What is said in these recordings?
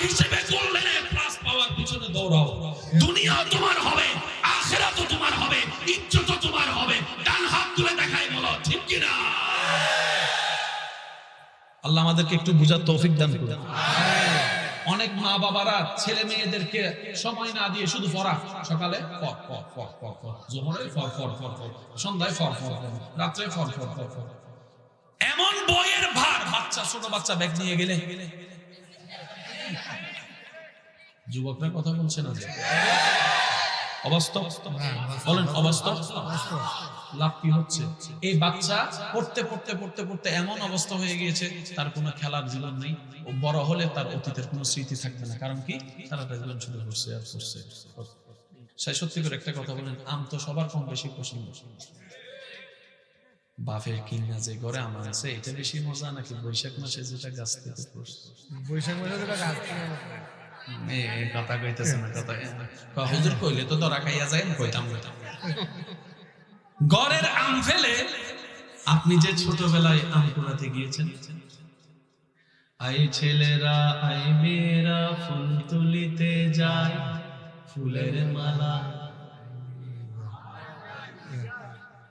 হিসেবে golden plus পাওয়ার পিছনে দৌড়াও দুনিয়া তোমার হবে আখেরাতও তোমার হবে তোমার হবে ডান হাত তুলে বলো ঠিক কি না আল্লাহ আমাদেরকে একটু বুঝার তৌফিক দান অনেক মা বাবারা ছেলে মেয়েদেরকে সময় না দিয়ে শুধু পড়া সকালে সন্ধ্যায় ফর ফর রাত্রে ফর ফর ফর এমন বইয়ের ভার বাচ্চা ছোট বাচ্চা ব্যাগ নিয়ে গেলে যুবকরা কথা বলছে না অবাস্তব? বলেন অবাস্তব? লাভ কি হচ্ছে? এই বাচ্চা পড়তে পড়তে পড়তে পড়তে এমন অবস্থা হয়ে গিয়েছে তার কোনো খেলার জীবন নেই ও বড় হলে তার অতীতের কোনো স্মৃতি থাকবে না। কারণ কি? সারাটা জীবন শুধু করছে আর করছে। সে সত্যি করে একটা কথা বলেন আম তো সবার কম বেশি পছন্দ বাফের কিনা যে ঘরে আমার আছে এটা বেশি মজা নাকি বৈশাখ মাসে যেটা গাছ থেকে বৈশাখ মাসে যেটা গাছ থেকে এ এ কথা কইতেছে না কথা হুজুর কইলে তো ধরা খাইয়া যায় কইতাম কইতাম। গড়ের আম ফেলে আপনি যে ছোটবেলায় আম কুড়াতে গিয়েছেন? আই ছেলেরা আই মেয়েরা ফুল তুলিতে যায় ফুলের মালা।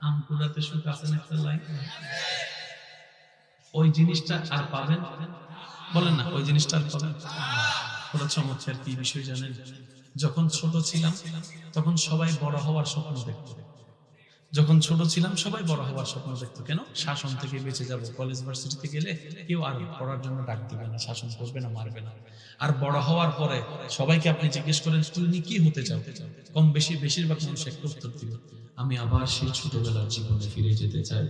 আম কুড়াতে সুখ আছেন একটা লাইন ওই জিনিসটা আর পাবেন? বলেন না ওই জিনিসটা আর পাবেন? বড় চমৎকার কি বিষয় জানেন? যখন ছোট ছিলাম, তখন সবাই বড় হওয়ার স্বপ্ন দেখত। যখন ছোট ছিলাম, সবাই বড় হওয়ার স্বপ্ন দেখতো। কেন? শাসন থেকে বেঁচে যাব। কলেজ, ভার্সিটিতে গেলে কেউ আর পড়ার জন্য ডাক দিবে না, শাসন করবে না, মারবে না। আর বড় হওয়ার পরে সবাইকে আপনি জিজ্ঞেস করেন, তুমি কি হতে চাও? কম বেশি, বেশিরভাগ মানুষ একটা উত্তর দিবে। আমি আবার সেই ছোটবেলার জীবনে ফিরে যেতে চাই।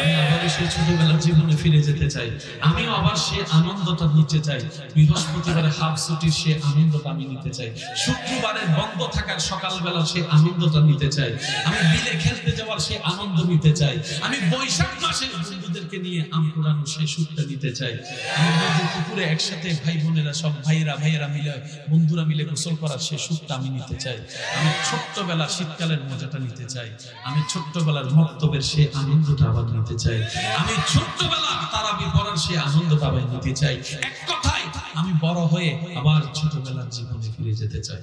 আমি আবার সেই ছোটবেলার জীবনে ফিরে যেতে চাই। আমি আবার সে আনন্দটা নিতে চাই। বৃহস্পতিবারে হাফ ছুটির সে আনন্দটা আমি নিতে চাই। শুক্রবারের বন্ধ থাকার সকালবেলা সে আনন্দটা নিতে চাই। আমি বিলে খেলতে যাওয়ার সে আনন্দ নিতে চাই। আমি বৈশাখ মাসে বন্ধুদেরকে নিয়ে আম কুড়ানো সে সুখটা নিতে চাই। আমি নদীর পুকুরে একসাথে ভাই বোনেরা, সব ভাইয়েরা ভাইয়েরা মিলে, বন্ধুরা মিলে গোসল করার সে সুখটা আমি নিতে চাই। আমি ছোট্টবেলা শীতকালের মজাটা নিতে চাই। আমি ছোট্টবেলার মক্তবের সে আনন্দটা আবার নিতে চাই। আমি ছোট্টবেলা তারাবি পড়ার সে আনন্দটা আবার নিতে চাই। এক কথায়, আমি বড় হয়ে আবার ছোটবেলার জীবনে ফিরে যেতে চাই।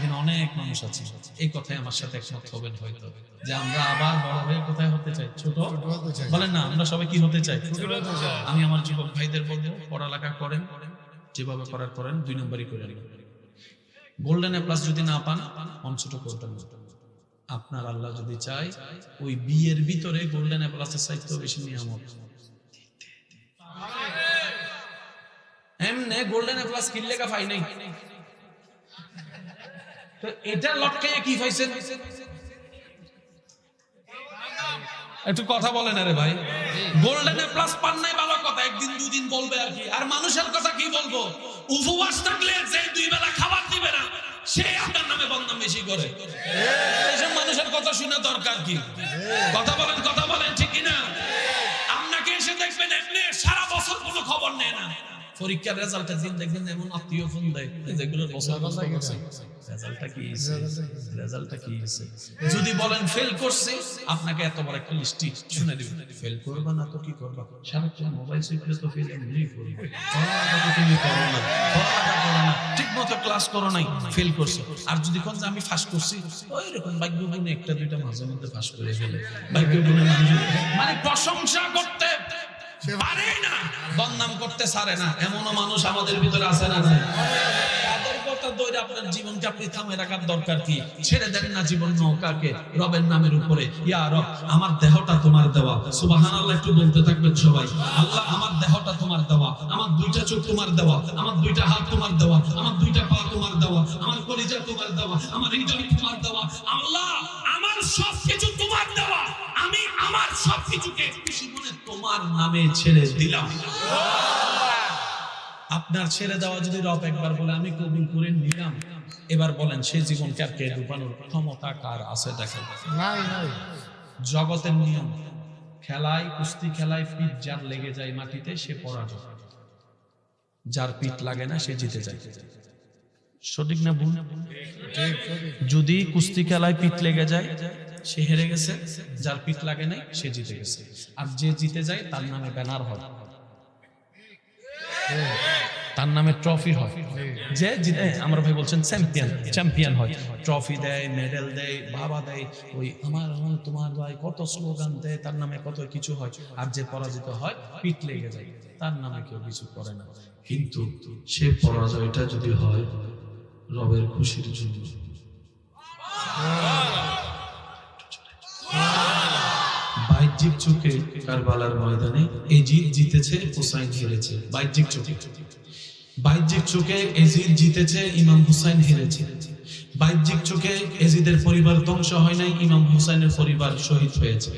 এখানে অনেক মানুষ আছে। এই কথাই আমার সাথে একমত হবেন হয়তো। যে আমরা আবার বড় হয়ে কোথায় হতে চাই? ছোট? বলেন না, আমরা সবাই কি হতে চাই? আমি আমার যুবক ভাইদের বলব, পড়ালেখা করেন, যেভাবে করার করেন, দুই নম্বরই করে গোল্ডেন এ প্লাস যদি না পান ছোট করবেন। আপনার আল্লাহ যদি চাই ওই বিয়ের ভিতরে গোল্ডেন প্লাসের সাহিত্য বেশি নিয়ামত। এমনে গোল্ডেন প্লাস কিনলে কা পাই নাই? এটা কি একটু কথা বলেন আরে ভাই। গোল্ডেন প্লাস পান নাই ভালো কথা, একদিন দুই দিন বলবে আর কি। আর মানুষের কথা কি বলব? উপবাস থাকলে যে দুই বেলা খাবার দিবে না, সে আপনার নামে বদনাম বেশি করে। এসব মানুষের কথা শুনে দরকার কি? কথা বলেন কথা বলেন, ঠিক কি না আপনাকে এসে দেখবেন এমনি সারা বছর কোনো খবর নেয় না। পরীক্ষার রেজাল্টের দিন দেখবেন এমন আত্মীয় ফোন দেয়। যেগুলো বছর বছর রেজাল্টটা কি হয়েছে? রেজাল্টটা কি হয়েছে? যদি বলেন ফেল করছে আপনাকে এত বড় একটা লিস্টি শুনে দিবেন ফেল করবা না তো কি করবা? সারাক্ষণ মোবাইল তো ফেল এমনি করবে। তুমি করো না। পড়ালেখা করো না। ঠিক মতো ক্লাস করো নাই ফেল করছ। আর যদি কোন যে আমি ফাঁস করছি ওই রকম ভাগ্য গুণে একটা দুইটা মাঝে মধ্যে ফাঁস করে ফেলে। ভাগ্য গুণে মানুষ মানে প্রশংসা করতে পারে না। বদনাম করতে সারে না। এমনও মানুষ আমাদের ভিতরে আছে না কথা ধরে আপনার জীবনকে আপনি থামে রাখার দরকার কি? ছেড়ে দেন না জীবন নৌকাকে, রবের নামের উপরে। ইয়া রব, আমার দেহটা তোমার দেওয়া। সুবহানাল্লাহ, একটু বলতে থাকবেন সবাই। আল্লাহ, আমার দেহটা তোমার দেওয়া। আমার দুইটা চোখ তোমার দেওয়া। আমার দুইটা হাত তোমার দেওয়া। আমার দুইটা পা তোমার দেওয়া। আমার কলিজা তোমার দেওয়া। আমার হৃদয় তোমার দেওয়া। আল্লাহ, আমার সবকিছু তোমার দেওয়া। আমি আমার সবকিছুকে খুশি মনে তোমার নামে ছেড়ে দিলাম। আপনার ছেড়ে দেওয়া যদি রব একবার বলে আমি কবুল করে নিলাম। এবার বলেন সে জীবনকে আর কে ডুবানোর ক্ষমতা কার আছে দেখেন। নাই নাই। জগতের নিয়ম খেলায় কুস্তি খেলায় পিঠ যার লেগে যায় মাটিতে সে পরাজয়। যার পিঠ লাগে না সে জিতে যায়। সঠিক না ভুল? যদি কুস্তি খেলায় পিঠ লেগে যায় সে হেরে গেছে। যার পিঠ লাগে নাই সে জিতে গেছে। আর যে জিতে যায় তার নামে ব্যানার হয়। তার নামে ট্রফি হয়। যে জিতে আমার ভাই বলছেন চ্যাম্পিয়ন চ্যাম্পিয়ন। হয়। ট্রফি দেয় মেডেল দেয় বাবা দেয়। ওই আমার তোমার ভাই কত স্লোগান দেয় তার নামে কত কিছু হয়। আর যে পরাজিত হয় পিঠ লেগে যায়। তার নামে কেউ কিছু করে না। কিন্তু সে পরাজয়টা যদি হয় রবের খুশির জন্য। বাহ্যিক চোখে কারবালার ময়দানে জিতেছে হুসাইন হেরেছে, বাহ্যিক চোখে। বাহ্যিক চোখে এজিদ জিতেছে ইমাম হুসাইন হেরেছে। বাহ্যিক চোখে এজিদের পরিবার ধ্বংস হয় নাই, ইমাম হুসাইনের পরিবার শহীদ হয়েছে।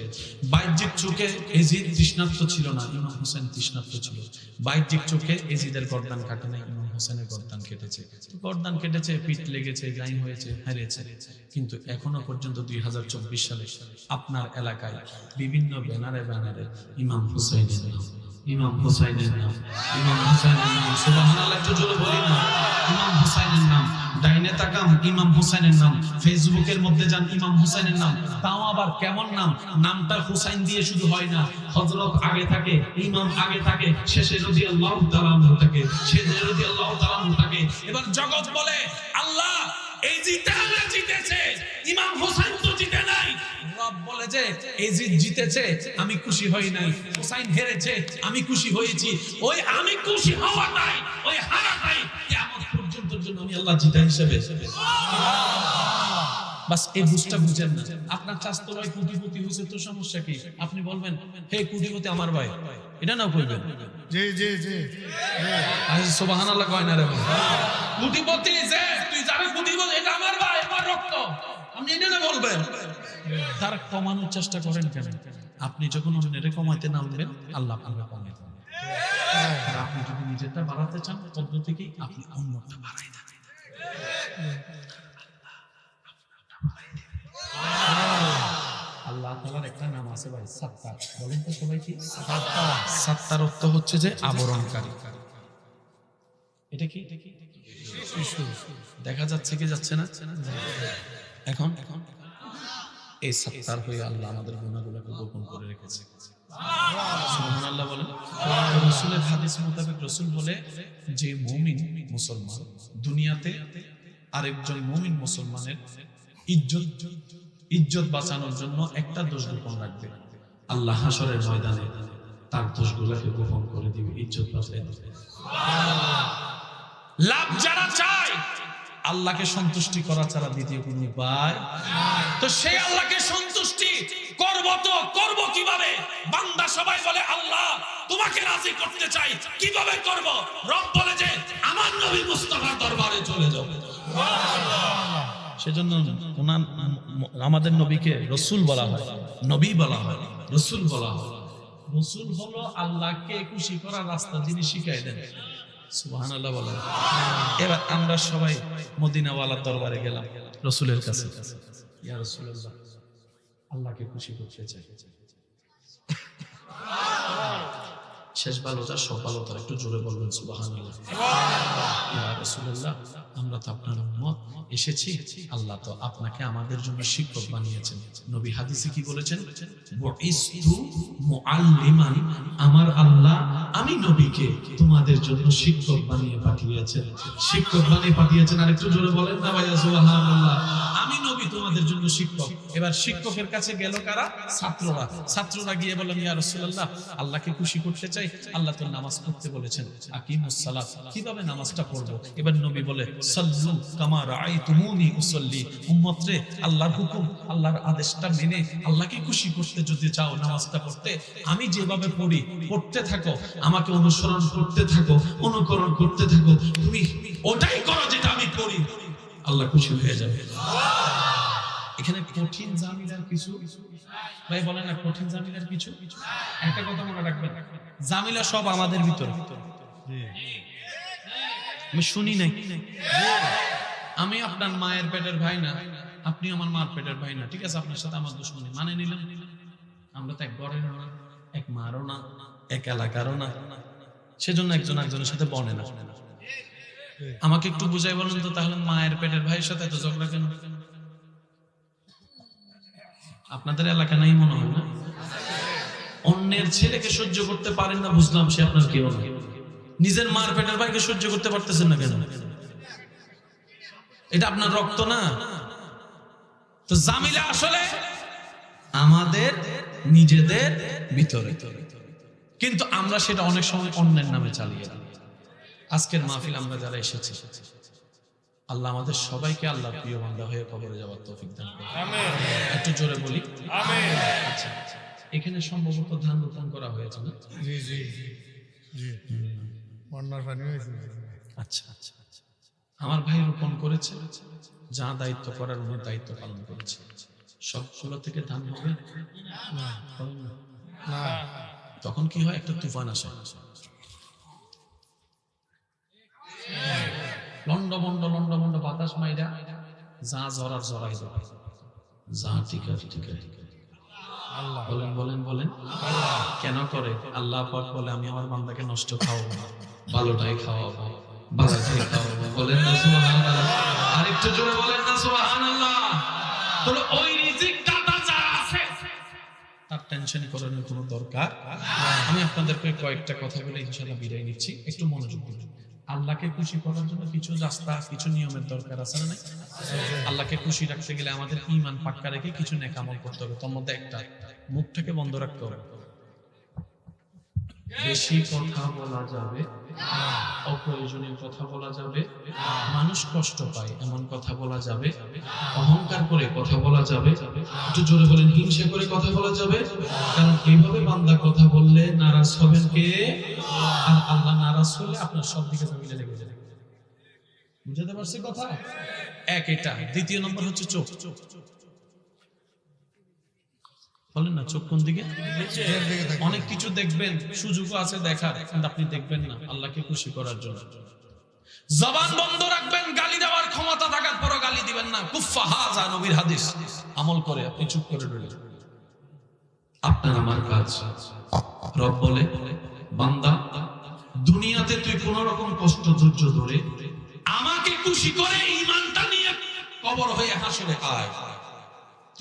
বাহ্যিক চোখে এজিদ তৃষ্ণার্ত ছিল না, ইমাম হুসাইন তৃষ্ণার্ত ছিল। বাহ্যিক চোখে এজিদের গর্দান কাটে নাই ইমাম হুসাইনের গর্দান কেটেছে। গর্দান কেটেছে, পিঠ লেগেছে গাইন হয়েছে, হারিয়েছে। কিন্তু এখনও পর্যন্ত দুই হাজার চব্বিশ সালে আপনার এলাকায় বিভিন্ন ব্যানারে ব্যানারে ইমাম নাম। ইমাম হুসাইনের নাম। ইমাম হুসাইনের নাম, সুবহানাল্লাহ, একটু জোরে বলি না। ইমাম হুসাইনের নাম, ডাইনে তাকাম ইমাম হুসাইনের নাম। ফেসবুকের মধ্যে যান, ইমাম হুসাইনের নাম। তাও আবার কেমন নাম? নামটা হুসাইন দিয়ে শুধু হয় না। হযরত আগে থাকে, ইমাম আগে থাকে, শেষে রাদিয়াল্লাহু তাআলা আনহু থাকে, শেষে রাদিয়াল্লাহু তাআলা আনহু থাকে। এবার জগৎ বলে, আল্লাহ এই জিতে জিতেছে, ইমাম হুসাইন তো যে এজিদ জিতেছে আমি খুশি হই নাই। হুসাইন হেরেছে আমি খুশি হয়েছি। ওই আমি খুশি হওয়াটাই ওই হারাটাই কিয়ামত পর্যন্তর জন্য আমি আল্লাহ জিতা হিসেবে। বাস এই বুঝটা বুঝেন না। আপনার চাস্তো ভাই কোটিপতি হয়েছে তো সমস্যা কি? আপনি বলবেন হে কোটিপতি আমার ভাই। এটা নাও কইবেন। জি জি জি। আচ্ছা সুবহানাল্লাহ কয় না রে কোটিপতি যে তুই যাবে কোটিপতি এটা আমার ভাই আমার রক্ত। আপনি এটা বলবেন। তার কমানোর চেষ্টা করেন কেন? আপনি যখন অন্যের কমাইতে নামবেন, আল্লাহ আপনাকে কমাইতে নামবেন। আর আপনি যদি নিজেরটা বাড়াতে চান পদ্ধতি কি আপনি অন্যটা বাড়াই দেন। আল্লাহ তাআলার একটা নাম আছে ভাই, সাত্তার। বলেন তো সবাই কি? সাত্তার অর্থ হচ্ছে যে আবরণকারী। এটা কি? দেখা যাচ্ছে কি যাচ্ছে না? এখন? এই সত্তার হয়ে আল্লাহ আমাদের গুণাগুলোকে গোপন করে রেখেছে। সুবহানাল্লাহ বলেন রসুলের হাদিস মোতাবেক রসুল বলে যে মুমিন মুসলমান দুনিয়াতে আরেকজন মুমিন মুসলমানের ইজ্জত ইজ্জত বাঁচানোর জন্য একটা দোষ গোপন রাখবে। আল্লাহ হাসরের ময়দানে তার দোষগুলোকে গোপন করে দিবে ইজ্জত বাঁচাই দিবে। লাভ যারা চায় আল্লাহকে সন্তুষ্টি করা ছাড়া দ্বিতীয় কোন উপায়? তো সেই আল্লাহকে সন্তুষ্টি করব তো, করব কীভাবে? বান্দা সবাই বলে, আল্লাহ, তোমাকে রাজি করতে চাই, কীভাবে করব? রব বলে যে, আমার নবী মুস্তাফার দরবারে চলে যাও। সেজন্য ওনার আমাদের নবীকে রসুল বলা হয়, নবী বলা হয়, রসুল বলা হয়। রসুল হলো আল্লাহকে খুশি করার রাস্তা যিনি শিখাই দেন। সুবহানাল্লাহ বলেন। এবার আমরা সবাই মদিনাওয়ালার দরবারে গেলাম রসুলের কাছে। ইয়া রাসূলুল্লাহ আল্লাহকে খুশি করতে চাই। শেষ ভালোটা ভালোটা একটু জোরে বলবেন রাসূলুল্লাহ আমরা তো আপনার উম্মত এসেছি। আল্লাহ তো আপনাকে আমাদের জন্য শিক্ষক বানিয়েছেন। নবী হাদিসে কি বলেছেন? মুআল্লিমান আমার আল্লাহ আমি নবীকে তোমাদের জন্য শিক্ষক বানিয়ে পাঠিয়েছেন। শিক্ষক বানিয়ে পাঠিয়েছেন আর একটু জোরে বলেন না ভাইয়া সুবহানাল্লাহ। আমি নবী তোমাদের জন্য শিক্ষক। এবার শিক্ষকের কাছে গেল কারা? ছাত্ররা। ছাত্ররা গিয়ে বললেন ইয়া রাসূলুল্লাহ আল্লাহকে খুশি করতে চাই আল্লাহ তো নামাজ পড়তে বলেছেন আকিমুস সালাত কীভাবে নামাজটা পড়ব? এবার নবী বলে, সাল্লু কামা রাআইতুমুনি উসাল্লি উম্মত রে আল্লাহর হুকুম, আল্লাহর আদেশটা মেনে আল্লাহকে খুশি করতে যদি চাও নামাজটা পড়তে, আমি যেভাবে পড়ি, পড়তে থাকো, আমাকে অনুসরণ করতে থাকো, অনুকরণ করতে থাকো, তুমি ওটাই করো যেটা আমি করি আল্লাহ খুশি হয়ে যাবে। এখানে কঠিন জামিলার কিছু। ভাই বলেন না কঠিন জামিলার কিছু? একটা কথা মনে রাখবেন জামিলা সব আমাদের ভিতরে। আমি শুনি নাই। আমি আপনার মায়ের পেটের ভাই না আপনি আমার মার পেটের ভাই না। ঠিক আছে আপনার সাথে আমার দুশ্মনী মানে নিলাম। আমরা তো এক ঘরের না এক মারও না এক এলাকারও না। সেজন্য একজন একজনের সাথে বনে না। আমাকে একটু বুঝাই বলুন তো তাহলে মায়ের পেটের ভাইয়ের সাথে এত ঝগড়া কেন? আপনাদের এলাকা নাই মনে হয় না? অন্যের ছেলেকে সহ্য করতে পারেন না, বুঝলাম সে আপনার কেউ না। নিজের মার পেটের ভাইকে সহ্য করতে পারতেছেন না কেন? এটা আপনার রক্ত না? তো জামিলা আসলে আমাদের, নিজেদের ভিতরে। কিন্তু আমরা সেটা অনেক সময় অন্যের নামে চালিয়ে আজকের মাহফিল আমরা যারা এসেছি আল্লাহ আমাদের সবাইকে আল্লাহ প্রিয় বান্দা হয়ে কবরে যাওয়ার তৌফিক দান করুন। একটু জোরে বলি? আচ্ছা আচ্ছা। এখানে সম্ভবত ধান রোপণ করা হয়েছে না? জি জি জি বন্যার পানি হয়েছে। আচ্ছা আচ্ছা আচ্ছা। আমার ভাই রোপণ করেছে যা দায়িত্ব করার উনি দায়িত্ব পালন করেছে। সবগুলো থেকে ধান হবে? না হবে না। না। তখন কি হয়? একটা তুফান আসে। লন্ড মন্ড লন্ড মন্ড বাতাস মাইরা যা জরার জরাই জরাই যা টিকা টিকা আল্লাহ। বলেন বলেন বলেন। কেন করে? আল্লাহ পাক বলে আমি আমার বান্দাকে নষ্ট খাওয়াবো ভালোটাই খাওয়াবো ভালোটাই খাওয়াবো। বলেন না সুবহানাল্লাহ। আরেকটু জোরে বলেন না সুবহানাল্লাহ। তাহলে ওই রিজিক দাতা আছে তার টেনশন করানোর কোনো দরকার আমি আপনাদেরকে কয়েকটা কথা বলে ইনশাআল্লাহ বিদায় নিচ্ছি। একটু মনোযোগ দিন আল্লাহকে খুশি করার জন্য কিছু রাস্তা, কিছু নিয়মের দরকার আছে না আল্লাহকে খুশি রাখতে গেলে আমাদের ইমান পাক্কা রেখে কিছু নেকামল করতে হবে। তার মধ্যে একটা, মুখটাকে বন্ধ রাখতে হবে। বেশি কথা বলা যাবে, অপ্রয়োজনীয় কথা বলা যাবে, মানুষ কষ্ট পায় এমন কথা বলা যাবে, অহংকার করে কথা বলা যাবে, একটু জোরে বলেন, হিংসা করে কথা বলা যাবে, কারণ এইভাবে বান্দা কথা বললে নারাজ হবেন কে? আর আল্লাহ নারাজ হলে আপনার সব দিকে জমিলে লেগে যাবে। বুঝাতে পারছি কথা? এক এটা। দ্বিতীয় নম্বর হচ্ছে চোখ চোখ চোখ। বলেন না চোখ কোন দিকে? অনেক কিছু দেখবেন সুযোগও আছে দেখার কিন্তু আপনি দেখবেন না আল্লাহকে খুশি করার জন্য। জবান বন্ধ রাখবেন গালি দেওয়ার ক্ষমতা থাকার পরও গালি দিবেন না। কুফা হাজা নবীর হাদিস। আমল করে আপনি চুপ করে রইলেন। আপনার আমার কাজ। রব বলে বান্দা দুনিয়াতে তুই কোন রকম কষ্ট ধৈর্য ধরে আমাকে খুশি করে ইমানটা নিয়ে কবর হয়ে হাসরে আয়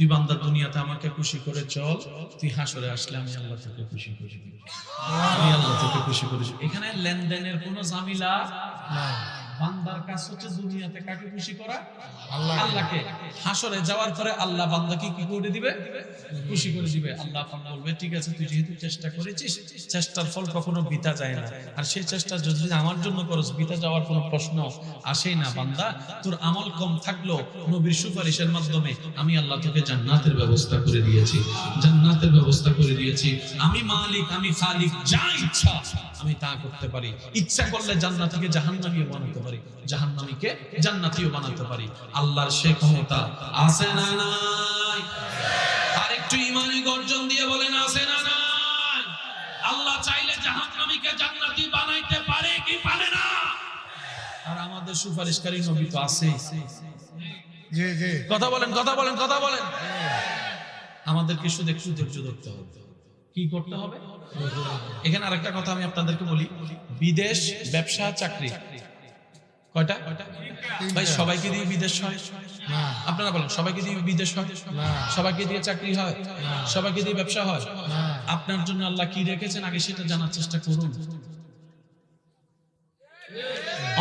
তুই বান্দা দুনিয়াতে আমাকে খুশি করে চল। তুই হাসরে আসলে আমি আল্লাহ থেকে খুশি করি। আমি আল্লাহ থেকে খুশি করেছি এখানে লেনদেনের কোনো জামিলা নাই। বান্দার কাজ হচ্ছে দুনিয়াতে কাকে খুশি করা? আল্লাহকে। হাসরে যাওয়ার পরে আল্লাহ বান্দাকে কি করে দিবে? খুশি করে দিবে। আল্লাহ পাক বলবে ঠিক আছে তুই যেহেতু চেষ্টা করেছিস চেষ্টার ফল কখনো বিতা যায় না। আর সেই চেষ্টা যদি আমার জন্য করস বিতা যাওয়ার কোনো প্রশ্ন আসেই না বান্দা। তোর আমল কম থাকল নবীর সুপারিশের মাধ্যমে আমি আল্লাহ তোকে জান্নাতের ব্যবস্থা করে দিয়েছি। জান্নাতের ব্যবস্থা করে দিয়েছি। আমি মালিক আমি খালিক যা ইচ্ছা আমি তা করতে পারি। ইচ্ছা করলে জান্নাতিকে জাহান্নামীও বানাতে পারি। জাহান্নামীকে জান্নাতীয় বানাতে পারি। আল্লাহর সে ক্ষমতা আছে না নাই? আরেকটু ইমানি গর্জন দিয়ে বলেন আছে না নাই? আল্লাহ চাইলে জাহান্নামীকে জান্নাতি বানাইতে পারে কি পারে না? আর আমাদের সুপারিশকারী নবী তো আছে জি জি। কথা বলেন কথা বলেন কথা বলেন। আমাদেরকে শুধু একটু ধৈর্য ধরতে হবে? কি করতে হবে? এখানে আরেকটা কথা আমি আপনাদেরকে বলি। বিদেশ ব্যবসা চাকরি। কয়টা? ভাই সবাইকে দিয়ে বিদেশ হয়? আপনারা বলেন সবাইকে দিয়ে বিদেশ হয়? সবাইকে দিয়ে চাকরি হয়? সবাইকে দিয়ে ব্যবসা হয়? আপনার জন্য আল্লাহ কি রেখেছেন? আগে সেটা জানার চেষ্টা করুন।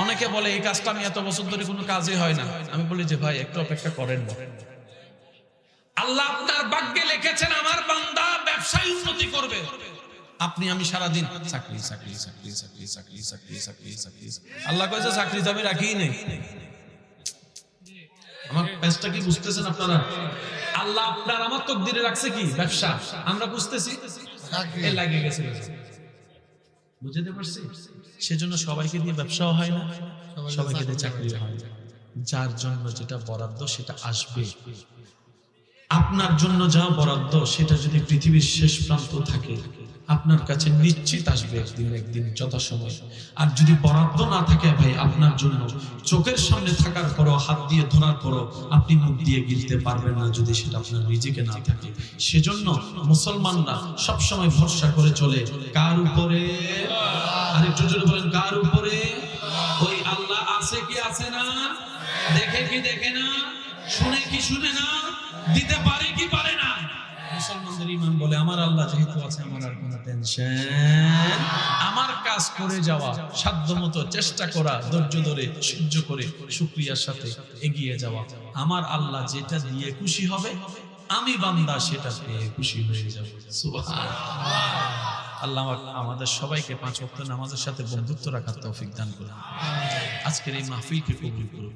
অনেকে বলে এই কাজটা আমি এত বছর ধরে কোনো কাজে হয় না। আমি বলি যে ভাই একটু অপেক্ষা করেন আল্লাহ আপনার ভাগ্যে লিখেছেন আমার বান্দা ব্যবসায় উন্নতি করবে। আপনি আমি সারাদিন চাকরি চাকরি চাকরি চাকরি চাকরি চাকরি চাকরি চাকরি আল্লাহ কয়েছে চাকরি তো আমি রাখিই নেই। আমার পেজটা কি বুঝতেছেন আপনারা? আল্লাহ আপনার আমার তকদিরে রাখছে কি? ব্যবসা। আমরা বুঝতেছি। চাকরি লাগে গেছে বুঝতে পারছি? সেজন্য সবাইকে দিয়ে ব্যবসাও হয় না সবাইকে দিয়ে চাকরিও হয় না। যার জন্য যেটা বরাদ্দ সেটা আসবে। আপনার জন্য যা বরাদ্দ, সেটা যদি পৃথিবীর শেষ প্রান্ত থাকে, আপনার কাছে নিশ্চিত আসবে একদিন একদিন যথাসময়। আর যদি বরাদ্দ না থাকে ভাই আপনার জন্য, চোখের সামনে থাকার পরও, হাত দিয়ে ধরার পরও আপনি মুখ দিয়ে গিলতে পারবেন না যদি সেটা আপনার নিজেকে না থাকে। সেজন্য মুসলমানরা সবসময় ভরসা করে চলে, কার উপরে? আর একটু জোরে বলেন, কার উপরে? ওই আল্লাহ আছে কি আছে না? দেখে কি দেখে না? শুনে কি শুনে না? দিতে পারে কি পারে না? মুসলমানদের ইমান বলে, আমার আল্লাহ যেহেতু আছে, আমার আর কোনো টেনশন আমার কাজ করে যাওয়া সাধ্য মতো চেষ্টা করা, ধৈর্য ধরে, সহ্য করে শুক্রিয়ার সাথে এগিয়ে যাওয়া, আমার আল্লাহ যেটা দিয়ে খুশি হবে, আমি বান্দা সেটা পেয়ে খুশি হয়ে যাব। সুবহানাল্লাহ। আল্লাহ আমাদের সবাইকে পাঁচ ওয়াক্ত নামাজের সাথে বন্ধুত্ব রাখার তৌফিক দান করুন। আজকের এই মাহফিলকে কবুল করুন।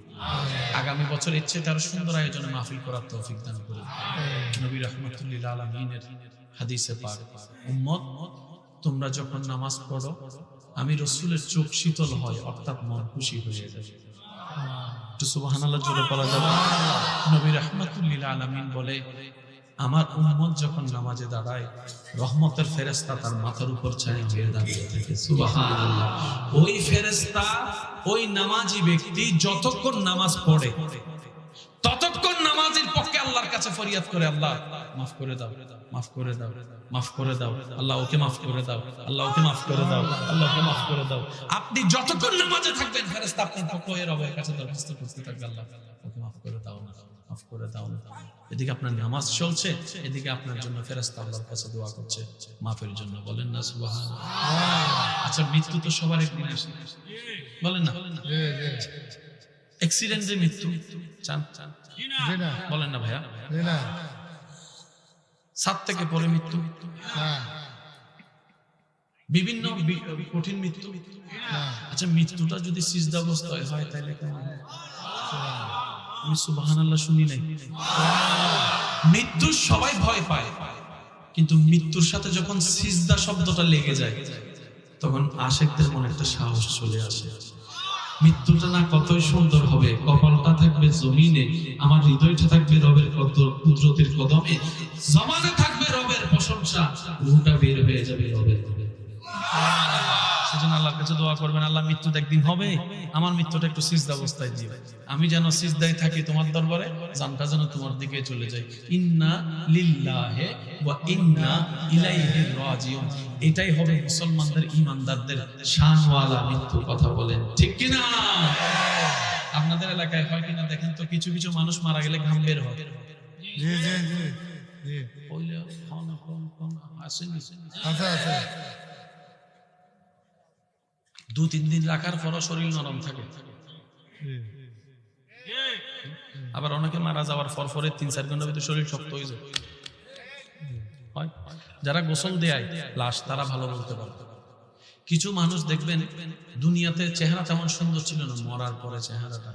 আগামী বছর ইচ্ছে তার সুন্দর আয়োজনে মাহফিল করার তৌফিক দান করুন। নবী রহমতুল্লিল আলমিনের হাদিসে পাক, উম্মত, তোমরা যখন নামাজ পড়ো, আমি রসুলের চোখ শীতল হয়, অর্থাৎ মন খুশি হয়ে যায়। একটু সুবহানাল্লাহ জোরে বলা যাবে। নবী রহমতুল্লিল আলমিন বলে আমার উম্মত যখন নামাজে দাঁড়ায়, রহমতের ফেরেস্তা তার মাথার উপর ছায়া হয়ে দাঁড়িয়ে থাকে। ওই ফেরেস্তা ওই নামাজি ব্যক্তি যতক্ষণ নামাজ পড়ে, ততক্ষণ নামাজের পক্ষে আল্লাহর কাছে ফরিয়াদ করে, আল্লাহ, মাফ করে দাও, মাফ করে দাও, মাফ করে দাও, আল্লাহ ওকে মাফ করে দাও, আল্লাহ ওকে মাফ করে দাও, আল্লাহ ওকে মাফ করে দাও। আপনি যতক্ষণ নামাজে থাকবেন ফেরেশতা আপনার পক্ষে রবের কাছে দরখাস্ত করতে থাকবে আল্লাহ, ওকে মাফ করে মাফ করে দাও। এদিকে আপনার নামাজ চলছে, এদিকে আপনার জন্য ফেরেশতা আল্লাহর কাছে দোয়া করছে। মাফের জন্য বলেন না আচ্ছা মৃত্যু তো সবার একদিন আসে বলেন না। অ্যাক্সিডেন্টে মৃত্যু। চান? চান বলেন না ভাইয়া। সাত থেকে পরে মৃত্যু। বিভিন্ন কঠিন মৃত্যু। আচ্ছা মৃত্যুটা যদি সিজদা অবস্থায় হয় তাহলে কেমন? আমি সুবাহান আল্লাহ শুনি নাই। সবাই ভয় পায়। কিন্তু মৃত্যুর সাথে যখন সিজদা শব্দটা লেগে যায়, তখন আশেকদের মনে একটা সাহস চলে আসে। মৃত্যুটা না কতই সুন্দর হবে, কপালটা থাকবে জমিনে, আমার হৃদয়টা থাকবে রবের কত কুদরতের কদমে জমানে থাকবে রবের প্রশংসা, রুহটা বের হয়ে যাবে রবের। সেজন্য আল্লাহর কাছে দোয়া করবেন আল্লাহ মৃত্যুটা একদিন হবে আমার মৃত্যুটা একটু সিজদা অবস্থায় দিবে আমি যেন সিজদায় থাকি তোমার দরবারে জানটা যেন তোমার দিকে চলে যায়। ইন্না লিল্লাহে ওয়া ইন্না ইলাইহি রাজিউন। এটাই হবে মুসলমানদের ইমানদারদের শানওয়ালা মৃত্যু কথা বলেন। ঠিক কি না আপনাদের এলাকায় হয় কিনা দেখেন তো কিছু কিছু মানুষ মারা গেলে ঘাম বের হয়। জি জি জি জি। পয়লা খন দু তিন দিন রাখার পরও শরীর নরম থাকে। আবার অনেকে মারা যাওয়ার পর পরে তিন চার ঘণ্টার ভিতরে শরীর শক্ত হয়ে যায়। হয়। যারা গোসল দেয় লাশ তারা ভালো বলতে পারে। কিছু মানুষ দেখবেন দুনিয়াতে চেহারা তেমন সুন্দর ছিল না মরার পরে চেহারাটা।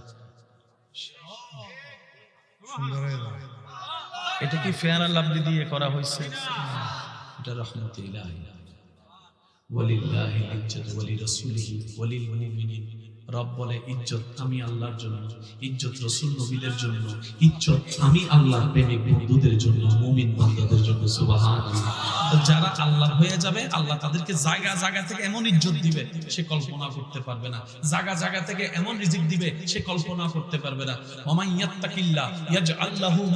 এটা কি ফেয়ার লাভলি দিয়ে করা হয়েছে? এটা রহমতে ইলাহি। ওয়ালিল্লাহি ইজ্জত ওয়ালি রাসূলিহি ওয়ালিল মুমিনিন রব বলে, ইজ্জত আমি আল্লাহর জন্য, ইজ্জত রাসূল নবীদের জন্য, ইজ্জত আমি আল্লাহর প্রেমিক বন্ধুদের জন্য, মুমিন বান্দাদের জন্য, সুবহানাল্লাহ। তো যারা আল্লাহ হয়ে যাবে, আল্লাহ তাদেরকে জায়গা জায়গা থেকে এমন ইজ্জত দিবে, সে কল্পনা করতে পারবে না। জায়গা জায়গা থেকে এমন রিজিক দিবে, সে কল্পনা করতে পারবে না। ওমান ইয়াত্তাকিল্লাহ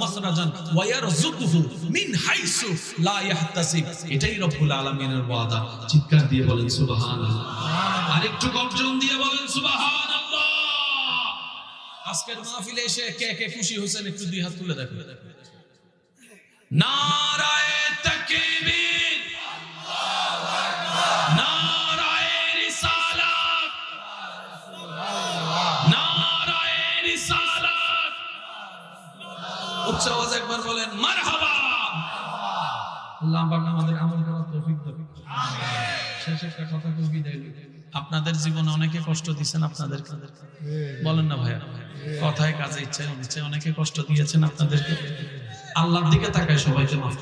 মাখরাজান ওয়া ইয়ারযুকুহু মিন হাইসু লা ইয়াহতাসিব। এটাই রব্বুল আলামিনের ওয়াদা। চিৎকার দিয়ে বলেন, সুবহানাল্লাহ। আরেকটু গর্জন দিয়ে বলেন, সুবহানাল্লাহ। আজকের মাহফিলে এসে কে কে খুশি হয়েছেন একটু দুই হাত তুলে পাক আমাদের আমল করার দান শেষ একটা কথা কই বিদায় লই। আপনাদের জীবনে অনেকে কষ্ট দিয়েছেন আপনাদেরকে। বলেন না ভাইয়া। কথায় কাজে ইচ্ছায় অনিচ্ছায় অনেকে কষ্ট দিয়েছেন আপনাদেরকে। আল্লাহর দিকে তাকায় সবাইকে মাফ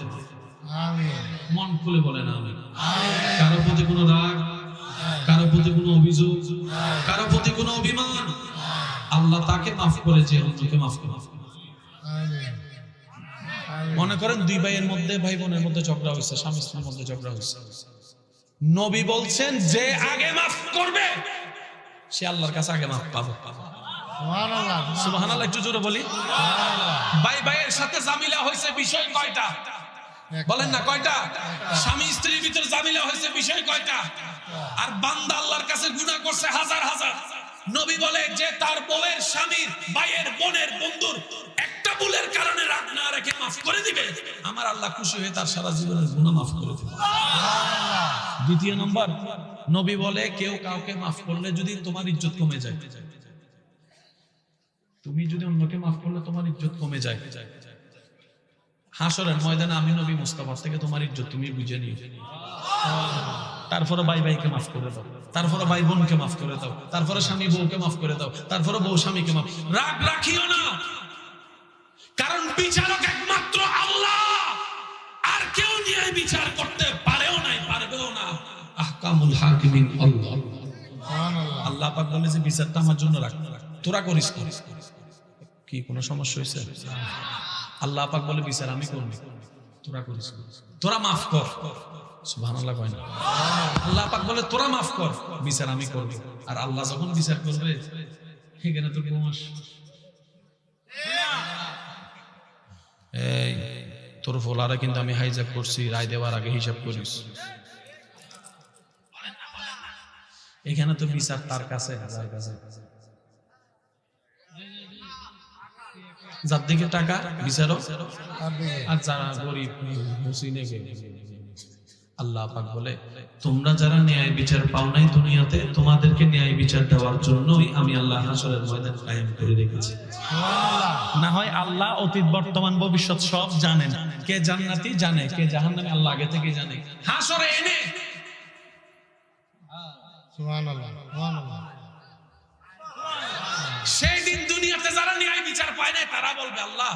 আমি মন খুলে বলেন আমি কারও প্রতি কোনো রাগ কারও প্রতি কোনো অভিযোগ কারও প্রতি কোনো অভিমান আল্লাহ তাকে মাফ করে যে অন্যকে মাফ করে আমি মনে করেন দুই ভাইয়ের মধ্যে ভাই বোনের মধ্যে ঝগড়া হয়েছে স্বামী স্ত্রীর মধ্যে ঝগড়া হয়েছে। নবী বলছেন যে আগে মাফ করবে সে আল্লাহর কাছে আগে মাফ পাবে। সুবহানাল্লাহ একটু জোরে বলি। ভাই ভাইয়ের সাথে জামিলা হয়েছে বিষয় কয়টা? বলেন না কয়টা? স্বামী স্ত্রীর ভিতরে জামিলা হয়েছে বিষয় কয়টা? আর বান্দা আল্লাহর কাছে গুনাহ করছে হাজার হাজার। নবী বলে যে তার বউয়ের স্বামীর ভাইয়ের বোনের বন্ধুর একটা ভুলের কারণে রাগ না রেখে মাফ করে দিবে। আমার আল্লাহ খুশি হয়ে তার সারা জীবনের গুণা মাফ করে দ্বিতীয় নম্বর, নবী বলে কেউ কাউকে মাফ করলে যদি তোমার ইজ্জত কমে যায়। তুমি যদি অন্যকে মাফ করলে তোমার ইজ্জত কমে যায়। হাসরের ময়দানে আমি নবী মুস্তাফার থেকে তোমার ইজ্জত তুমি বুঝে নিও। তারপরে ভাই ভাইকে মাফ করে দাও। তারপরে ভাই বোনকে মাফ করে দাও। তারপরে স্বামী বউকে মাফ করে দাও। তারপরে বউ স্বামীকে মাফ রাগ রাখিও না। কারণ বিচারক একমাত্র আল্লাহ। আর কেউ নিয়ে বিচার করতে পারেও নাই পারবেও না। আহকামুল হাকিমিন আল্লাহ। সুবহানাল্লাহ। আল্লাহ পাক বলে যে বিচারটা আমার জন্য রাখ তোরা করিস করিস কি কোনো সমস্যা হয়েছে? আল্লাহ পাক বলে বিচার আমি করবি তোরা করিস। তোরা মাফ কর। সুবহানাল্লাহ কয় না? আল্লাহ পাক বলে তোরা মাফ কর বিচার আমি করব। আর আল্লাহ যখন বিচার করবে এখানে তো ঘুমাস এই তোর ফোলারা কিন্তু আমি হাইজ্যাক করছি, রায় দেওয়ার আগে হিসাব করিস। এখানে তো বিচার তার কাছে যার দিকে টাকা, বিচারক। আর যারা গরিব মুসিনে আল্লাহ পাক বলে তোমরা যারা ন্যায় বিচার পাও নাই দুনিয়াতে তোমাদেরকে ন্যায় বিচার দেওয়ার জন্যই আমি আল্লাহ হাসরের ময়দান কায়েম করে রেখেছি। না হয় আল্লাহ অতীত বর্তমান ভবিষ্যৎ সব জানেন। কে জান্নাতি জানে কে জাহান্নামী আল্লাহ আগে থেকে জানে। হাসরে এনে। সুবহানাল্লাহ সুবহানাল্লাহ। সেই দিন দুনিয়াতে যারা ন্যায় বিচার পায় নাই তারা বলবে আল্লাহ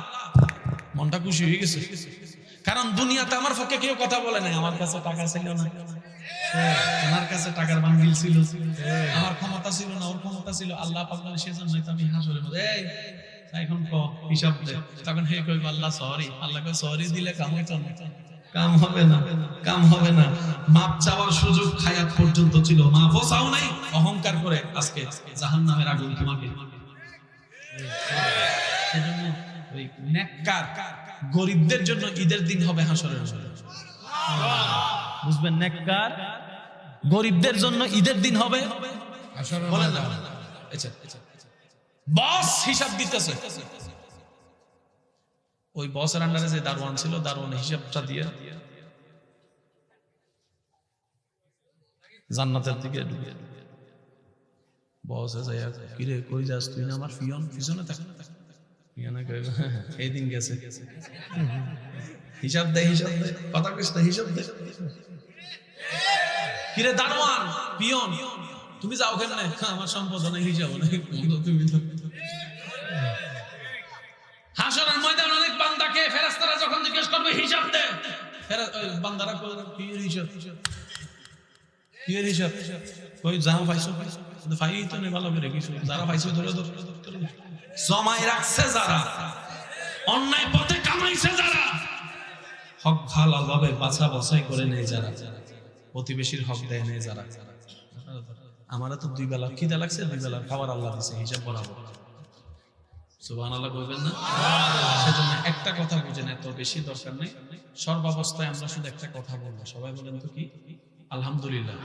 মনটা খুশি হয়ে গেছে। কারণ দুনিয়াতে আমার পক্ষে কেউ কথা বলে নাই। আমার কাছে টাকা ছিল না। আমার কাছে টাকার বান্ডিল ছিল। আমার ক্ষমতা ছিল না, ওর ক্ষমতা ছিল। আল্লাহ পাক বলে, সেজন্য আমি হাসরের মধ্যে এখন ক, হিসাব দে। তখন হে কইব, আল্লাহ সরি আল্লাহ কই সরি দিলে কাম হইতো না। কাম হবে না, কাম হবে না। মাপ চাওয়ার সুযোগ খায়াত পর্যন্ত ছিল। মাপও চাও নাই, অহংকার করে আজকে জাহান্নামের আগুন তোমাকে। সেজন্য ওই নেককার গরিবদের জন্য ঈদের দিন হবে হাসরের। বুঝবেন নেককার? গরিবদের জন্য ঈদের দিন হবে বলেন না। আচ্ছা বস হিসাব দিতেছে। ওই বসের আন্ডারে যে দারোয়ান ছিল দারোয়ান হিসাবটা দিয়ে জান্নাতের দিকে ঢুকে। বসে কিরে কই যাস তুই না আমার পিয়ন? পিছনে থাক। কইবে এই দিন গেছে। হিসাব দে হিসাব দে কথা না হিসাব দে। কিরে দারোয়ান পিয়ন তুমি যাও কেন আমার সম্পদ নেই হিসাব নেই তুমি হাসরের ময়দান অনেক বান্দাকে ফেরেশতারা যখন জিজ্ঞেস করবে হিসাব দে। ফেরেশ ওই বান্দারা কই এর হিসাব? কি কই যাও পাইছো। ফাই তো নেই, ভালো করে কিছু। যারা পাইছো, ধরে ধরে রাখছে যারা। অন্যায় পথে কামাইছে যারা। হক বাছা বাছাই করে নেয় যারা। প্রতিবেশীর হক দেয় নেয় যারা। আমারা তো দুই বেলা খিদা লাগছে, দুই বেলা খাবার আল্লাহ দিছে, হিসাব বরাবর সুবাহ আল্লাহ কইবেন না? সেজন্য একটা কথা বুঝেন এত বেশি দরকার নেই। সর্বাবস্থায় আমরা শুধু একটা কথা বলব। সবাই বলেন তো কি? আলহামদুলিল্লাহ।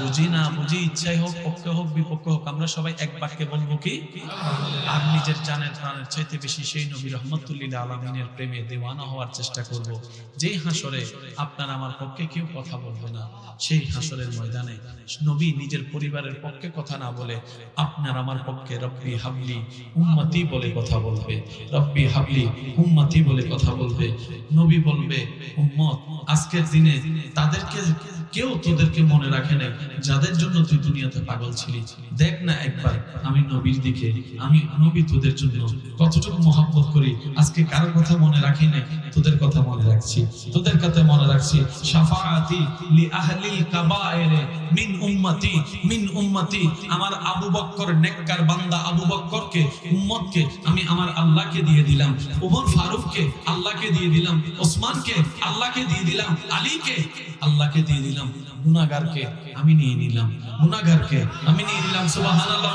বুঝি না বুঝি ইচ্ছাই হোক পক্ষে হোক বিপক্ষে হোক আমরা সবাই এক বাক্যে বলব কি? আর নিজের জানের প্রাণের চাইতে বেশি সেই নবী রহমতুল্লিল্লাহ আলমিনের প্রেমে দেওয়ানা হওয়ার চেষ্টা করব। যেই হাসরে আপনার আমার পক্ষে কেউ কথা বলবে না সেই হাসরের ময়দানে নবী নিজের পরিবারের পক্ষে কথা না বলে আপনার আমার পক্ষে রব্বি হাবলি উম্মতি বলে কথা বলবে রব্বি হাবলি উম্মতি বলে কথা বলবে। নবী বলবে উম্মত আজকের দিনে তাদেরকে কেউ তোদেরকে মনে রাখে নাই, যাদের জন্য তুই দুনিয়াতে পাগল ছিলি। দেখ না একবার, আমি নবীর দিকে, আমি নবী তোদের জন্য কতটুকু মহাব্বত করি। আজকে কারোর কথা মনে রাখি নাই, তোদের কথা মনে রাখছি। তোদের কথা মনে রাখছি, শাফাআতি লি আহলিল কাবায়েরে মিন উম্মতি মিন উম্মতি। আমার আবু বক্কর নেককার বান্দা আবু বক্করকে, উম্মতকে আমি আমার আল্লাহকে দিয়ে দিলাম। ওমর ফারুককে আল্লাহকে দিয়ে দিলাম। ওসমানকে আল্লাহকে দিয়ে দিলাম। আলীকে আল্লাহকে দিয়ে দিলাম। গুনাহগারকে আমি নিয়ে নিলাম, গুনাহগারকে আমি নিয়ে নিলাম, সুবহানাল্লাহ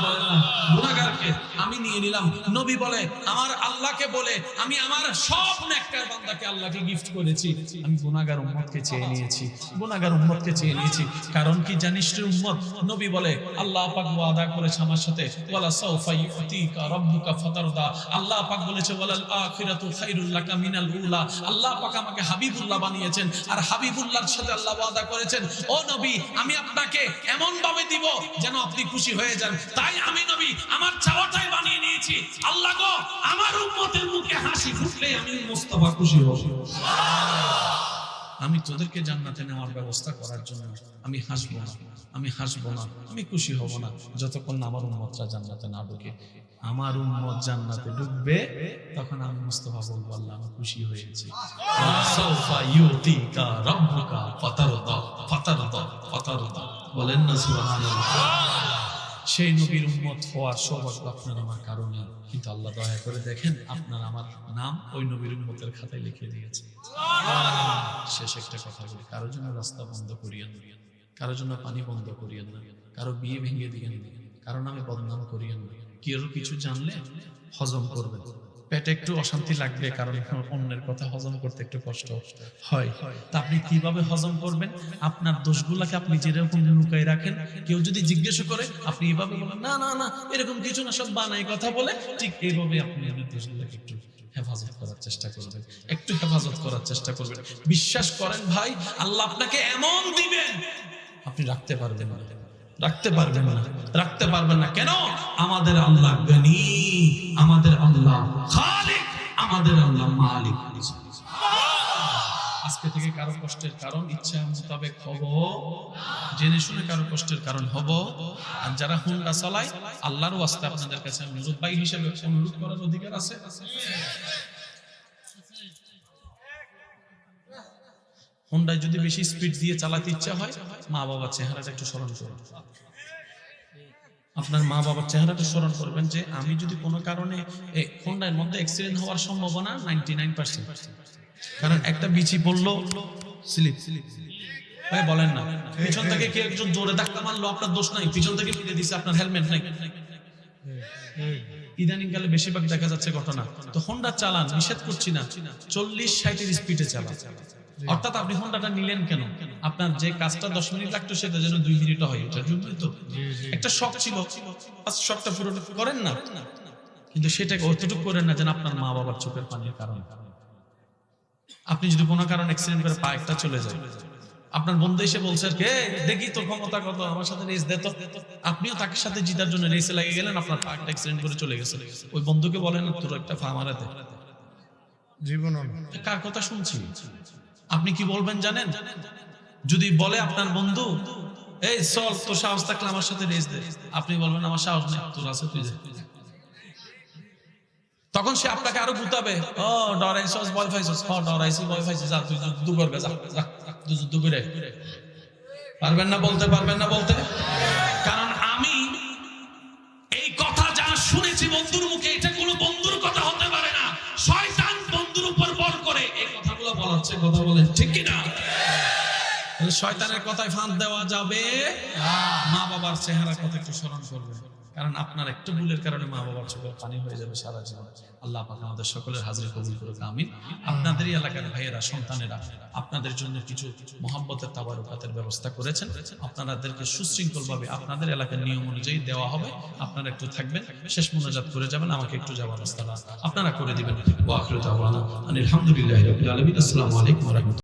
আজকে আমি নিয়ে নিলাম। নবী বলে, আমার আল্লাহকে বলে, আমি আমার সব নেককার বান্দাকে আল্লাহকে গিফট করেছি। আমি গুনাহগার উম্মতকে চেয়ে নিয়েছি, গুনাহগার উম্মতকে চেয়ে নিয়েছি। কারণ কি জানিস রে উম্মত? নবী বলে, আল্লাহ পাক ওয়াদা করেছে আমার সাথে, ওয়ালা সাউফা ইউতিকা রাব্বুকা ফাতারদা। আল্লাহ পাক বলেছে, ওয়ালাল আখিরাতু খায়রুল লাকা মিনাল উলা। আল্লাহ পাক আমাকে হাবিবুল্লাহ বানিয়েছেন। আর হাবিবুল্লাহর সাথে আল্লাহ ওয়াদা করেছেন ও নবী, আমি আপনাকে এমন ভাবে দিব যেন আপনি খুশি হয়ে যান। তাই আমি নবী, আমার চাওয়াটাই বানিয়ে নিয়েছি। আল্লাহ গো, আমার উম্মতের মুখে হাসি ফুটলে আমি মুস্তফা খুশি হব। আমি তোদেরকে জান্নাতে নেওয়ার ব্যবস্থা করার জন্য আমি হাসবো না, আমি হাসবো না, আমি খুশি হব না, যতক্ষণ না আমার উম্মতরা জান্নাতে না ঢুকে। আমার উম্মত জান্নাতে ঢুকবে, তখন আমি মুস্তফা বলব, আল্লাহ, আমি খুশি হয়েছি। বলেন না সুবহানাল্লাহ। সেই নবীর উম্মত হওয়ার সৌভাগ্য আপনার আমার কারণে। কিন্তু আল্লাহ দয়া করে দেখেন, আপনার আমার নাম ওই নবীর উম্মতের খাতায় লিখে দিয়েছে। শেষ একটা কথা বলি, কারোর জন্য রাস্তা বন্ধ করিয়ে না। কারোর জন্য পানি বন্ধ করিয়ে না। কারও বিয়ে ভেঙে দিয়ে না। কারও নামে বদনাম করিয়ে না। কেউ কিছু জানলে হজম করবেন। পেটে একটু অশান্তি লাগবে কারণ অন্যের কথা হজম করতে একটু কষ্ট হয়। তা আপনি কীভাবে হজম করবেন? আপনার দোষগুলাকে আপনি যেরকম লুকাই রাখেন কেউ যদি জিজ্ঞেস করে আপনি এভাবে বলেন না না না এরকম কিছু না সব বানাই কথা বলে। ঠিক এইভাবে আপনি আপনার দোষগুলাকে একটু হেফাজত করার চেষ্টা করবেন। একটু হেফাজত করার চেষ্টা করবেন। বিশ্বাস করেন ভাই আল্লাহ আপনাকে এমন দিবেন আপনি রাখতে পারবেন না। রাখতে পারবেন না। রাখতে পারবেন না। কেন? আমাদের আল্লাহ গনি, আমাদের আল্লাহ খালিক, আমাদের আল্লাহ মালিক। আজকে থেকে কারও কষ্টের কারণ, ইচ্ছা মোতাবেক হব। জেনে শুনে কারও কষ্টের কারণ হব। আর যারা হুন্ডা চালায়, আল্লাহর ওয়াস্তে আপনাদের কাছে অনুরোধ ভাই হিসেবে অনুরোধ করার অধিকার আছে। হুন্ডায় যদি বেশি স্পিড দিয়ে চালাতে ইচ্ছা হয় মা বাবার চেহারাটা একটু স্মরণ করুন। আপনার মা বাবার চেহারাটা স্মরণ করবেন যে, আমি যদি কোনো কারণে হুন্ডার মধ্যে অ্যাক্সিডেন্ট হওয়ার সম্ভাবনা নাইনটি নাইন পার্সেন্ট কারণ একটা বিচি পড়ল, স্লিপ। ভাই, বলেন না। পিছন থেকে কে একজন জোরে ধাক্কা মারলো, আপনার দোষ নাই। পিছন থেকে ফিরে দিছে, আপনার হেলমেট নাই। বেশিরভাগ দেখা যাচ্ছে ঘটনা। তো হোন্ডা চালান, নিষেধ করছি না। চল্লিশ ষাটের স্পিডে চালান। অর্থাৎ আপনি হোন্ডাটা নিলেন কেন? আপনার যে কাজটা দশ মিনিট লাগতো সেটা যেন দুই মিনিট হয় এটার জন্যই তো। একটা শখ ছিল। শখটা পূরণ করেন না। কিন্তু সেটাকে অতটুকু করেন না যেন আপনার মা বাবার চোখের পানির কারণ। আপনি যদি কোনো কারণ অ্যাক্সিডেন্ট করে পা একটা চলে যায় আপনার বন্ধু এসে বলছে কে? দেখি তোর ক্ষমতা কত আমার সাথে রেস দে তো। আপনিও তাকে সাথে জিতার জন্য রেসে লাগে গেলেন আপনার পা একটা অ্যাক্সিডেন্ট করে চলে গেছে। ওই বন্ধুকে বলেন তোর একটা পা মারাতে জীবন কার কথা শুনছি? আপনি কি বলবেন জানেন? যদি বলে আপনার বন্ধু, এই চল, তোর সাহস থাকলে আমার সাথে রেস দে। আপনি বলবেন, আমার সাহস নেই, তোর আছে, তুই তখন সে আপনাকে আরও গুতাবে, ও, ডরাইছস, ভয় পাইছস? হ, ডরাইছি, ভয় পাইছি, যা, তুই যুদ্ধ করবে তুই যুদ্ধ পারবেন না বলতে, পারবেন না বলতে? কারণ আমি এই কথা যা শুনেছি বন্ধুর মুখে কথা বলেন, ঠিক কিনা? শয়তানের কথায় ফাঁদ দেওয়া যাবে। মা বাবার চেহারার কথা একটু স্মরণ করবেন। কারণ আপনার একটু ভুলের কারণে মা বাবার চোখে পানি হয়ে যাবে সারা জীবন। আল্লাহ পাক আমাদের সকলের হাজির কবুল করুক, আমিন। আপনাদেরই এলাকার ভাইয়েরা, সন্তানেরা, আপনাদের জন্য কিছু মোহাম্মতের তাবারুকাতের ব্যবস্থা করেছেন। আপনাদেরকে সুশৃঙ্খল ভাবে আপনাদের এলাকার নিয়ম অনুযায়ী দেওয়া হবে। আপনারা একটু থাকবেন, শেষ মোনাজাত করে যাবেন, আমাকে একটু যাওয়ার রাস্তা আপনারা করে দিবেন। ওয়া আখিরু দাওয়ানা, আনিল হামদুলিল্লাহি আসসালামু আলাইকুম রাহমাতুল্লাহ।